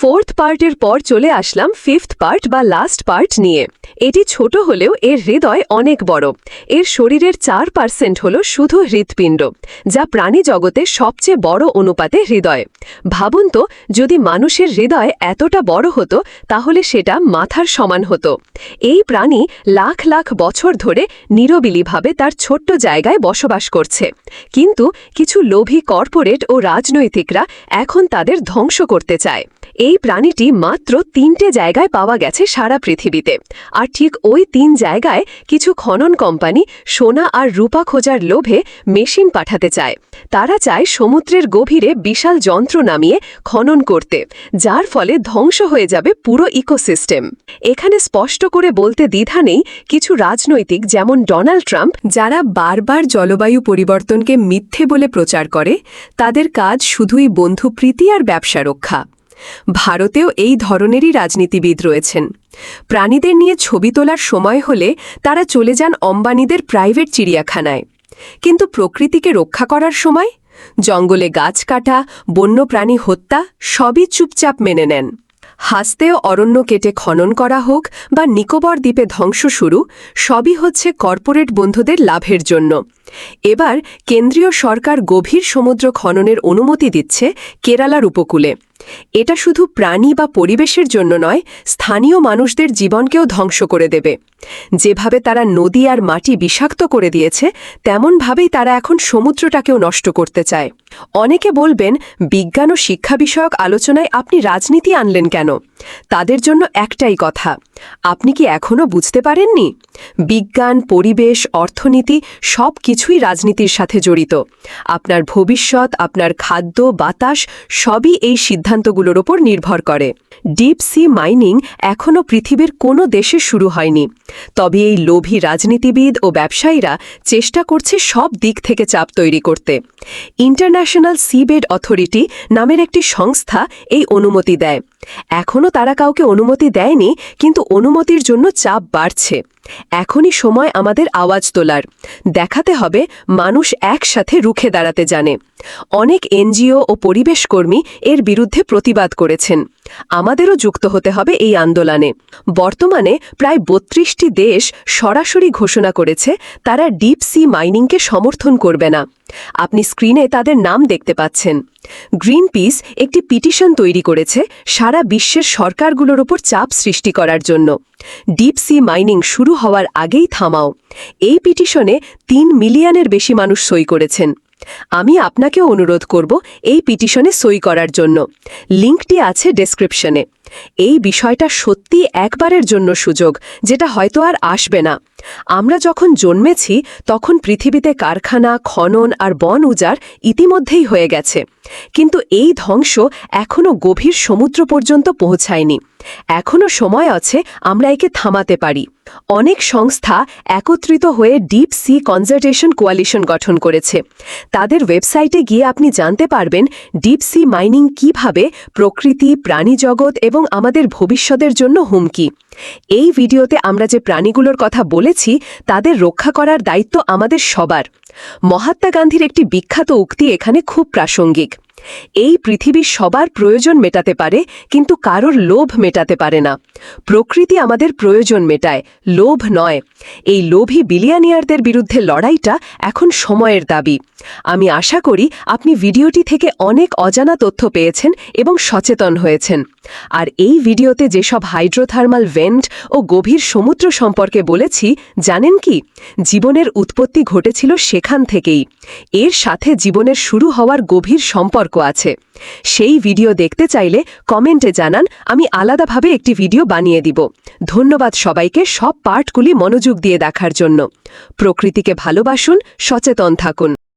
Fourth পার্টের পর চলে আসলাম ফিফথ পার্ট বা লাস্ট পার্ট নিয়ে। এটি ছোট হলেও এর হৃদয় অনেক বড়। এর শরীরের চার পার্সেন্ট হল শুধু হৃৎপিণ্ড, যা প্রাণী জগতে সবচেয়ে বড় অনুপাতে হৃদয়। ভাবুন তো, যদি মানুষের হৃদয় এতটা বড় হতো, তাহলে সেটা মাথার সমান হতো। এই প্রাণী লাখ লাখ বছর ধরে নিরবিলিভাবে তার ছোট্ট জায়গায় বসবাস করছে। কিন্তু কিছু লোভী কর্পোরেট ও রাজনৈতিকরা এখন তাদের ধ্বংস করতে চায়। এই প্রাণীটি মাত্র তিনটে জায়গায় পাওয়া গেছে সারা পৃথিবীতে। আর ঠিক ওই তিন জায়গায় কিছু খনন কোম্পানি সোনা আর রূপা খোঁজার লোভে মেশিন পাঠাতে চায়। তারা চায় সমুদ্রের গভীরে বিশাল যন্ত্র নামিয়ে খনন করতে, যার ফলে ধ্বংস হয়ে যাবে পুরো ইকোসিস্টেম। এখানে স্পষ্ট করে বলতে দ্বিধা নেই কিছু রাজনৈতিক যেমন ডোনাল্ড ট্রাম্প, যারা বারবার জলবায়ু পরিবর্তনকে মিথ্যে বলে প্রচার করে, তাদের কাজ শুধুই বন্ধুপ্রীতি আর ব্যবসা রক্ষা। ভারতেও এই ধরনেরই রাজনীতিবিদ রয়েছেন। প্রাণীদের নিয়ে ছবি তোলার সময় হলে তারা চলে যান অম্বানীদের প্রাইভেট চিড়িয়াখানায়। কিন্তু প্রকৃতিকে রক্ষা করার সময়? জঙ্গলে গাছ কাটা, বন্যপ্রাণী হত্যা, সবই চুপচাপ মেনে নেন। হাসতেও অরণ্য কেটে খনন করা হোক বা নিকোবর দ্বীপে ধ্বংস শুরু, সবই হচ্ছে কর্পোরেট বন্ধুদের লাভের জন্য। এবার কেন্দ্রীয় সরকার গভীর সমুদ্র খননের অনুমতি দিচ্ছে কেরালার উপকূলে। এটা শুধু প্রাণী বা পরিবেশের জন্য নয়, স্থানীয় মানুষদের জীবনকেও ধ্বংস করে দেবে। যেভাবে তারা নদী আর মাটি বিষাক্ত করে দিয়েছে, তেমনভাবেই তারা এখন সমুদ্রটাকেও নষ্ট করতে চায়। অনেকে বলবেন, বিজ্ঞান ও শিক্ষা বিষয়ক আলোচনায় আপনি রাজনীতি আনলেন কেন? তাদের জন্য একটাই কথা আপনি কি এখনও বুঝতে পারেননি? বিজ্ঞান, পরিবেশ, অর্থনীতি সব কিছুই রাজনীতির সাথে জড়িত। আপনার ভবিষ্যৎ, আপনার খাদ্য, বাতাস সবই এই সিদ্ধান্তগুলোর ওপর নির্ভর করে। ডিপ সি মাইনিং এখনও পৃথিবীর কোনো দেশে শুরু হয়নি। তবে এই লোভী রাজনীতিবিদ ও ব্যবসায়ীরা চেষ্টা করছে সব দিক থেকে চাপ তৈরি করতে। ইন্টারন্যাশনাল সিবেড অথরিটি নামের একটি সংস্থা এই অনুমতি দেয়। এখনও তারা কাউকে অনুমতি দেয়নি কিন্তু অনুমতির জন্য চাপ বাড়ছে। এখনই সময় আমাদের আওয়াজ তোলার। দেখাতে হবে মানুষ একসাথে রুখে দাঁড়াতে জানে। অনেক এনজিও ও পরিবেশ কর্মী এর বিরুদ্ধে প্রতিবাদ করেছেন। আমাদেরও যুক্ত হতে হবে এই আন্দোলনে। বর্তমানে প্রায় বত্রিশটি দেশ সরাসরি ঘোষণা করেছে, তারা ডিপ সি মাইনিংকে সমর্থন করবে না। আপনি স্ক্রিনে তাদের নাম দেখতে পাচ্ছেন। গ্রিন পিস একটি পিটিশন তৈরি করেছে সারা বিশ্বের সরকারগুলোর ওপর চাপ সৃষ্টি করার জন্য। ডিপ সি মাইনিং শুরু হওয়ার আগেই থামাও। এই পিটিশনে তিন মিলিয়নের বেশি মানুষ সই করেছেন। আমি আপনাকে অনুরোধ করব এই পিটিশনে সই করার জন্য। লিঙ্কটি আছে ডেসক্রিপশনে। এই বিষয়টা সত্যি একবারের জন্য সুযোগ, যেটা হয়তো আর আসবে না। আমরা যখন জন্মেছি, তখন পৃথিবীতে কারখানা, খনন আর বন উজাড় ইতিমধ্যেই হয়ে গেছে। কিন্তু এই ধ্বংস এখনও গভীর সমুদ্র পর্যন্ত পৌঁছায়নি। এখনও সময় আছে আমরা একে থামাতে পারি। অনেক সংস্থা একত্রিত হয়ে ডিপ সি কনজারভেশন কোয়ালিশন গঠন করেছে। তাদের ওয়েবসাইটে গিয়ে আপনি জানতে পারবেন ডিপ সি মাইনিং কীভাবে প্রকৃতি প্রাণীজগৎ এবং আমাদের ভবিষ্যতের জন্য হুমকি। এই ভিডিওতে আমরা যে প্রাণীগুলোর কথা বলেছি, তাদের রক্ষা করার দায়িত্ব আমাদের সবার। মহাত্মা গান্ধীর একটি বিখ্যাত উক্তি এখানে খুব প্রাসঙ্গিক। এই পৃথিবী সবার প্রয়োজন মেটাতে পারে, কিন্তু কারোর লোভ মেটাতে পারে না। প্রকৃতি আমাদের প্রয়োজন মেটায়, লোভ নয়। এই লোভী বিলিয়ানিয়ারদের বিরুদ্ধে লড়াইটা এখন সময়ের দাবি। আমি আশা করি আপনি ভিডিওটি থেকে অনেক অজানা তথ্য পেয়েছেন এবং সচেতন হয়েছেন। আর এই ভিডিওতে যেসব হাইড্রোথার্মাল ভেন্ট ও গভীর সমুদ্র সম্পর্কে বলেছি, জানেন কি? জীবনের উৎপত্তি ঘটেছিল সেখান থেকেই। এর সাথে জীবনের শুরু হওয়ার গভীর সম্পর্ক আছে। সেই ভিডিও দেখতে চাইলে কমেন্টে জানান, আমি আলাদাভাবে একটি ভিডিও বানিয়ে দিব। ধন্যবাদ সবাইকে সব পার্টগুলি মনোযোগ দিয়ে দেখার জন্য। প্রকৃতিকে ভালোবাসুন, সচেতন থাকুন।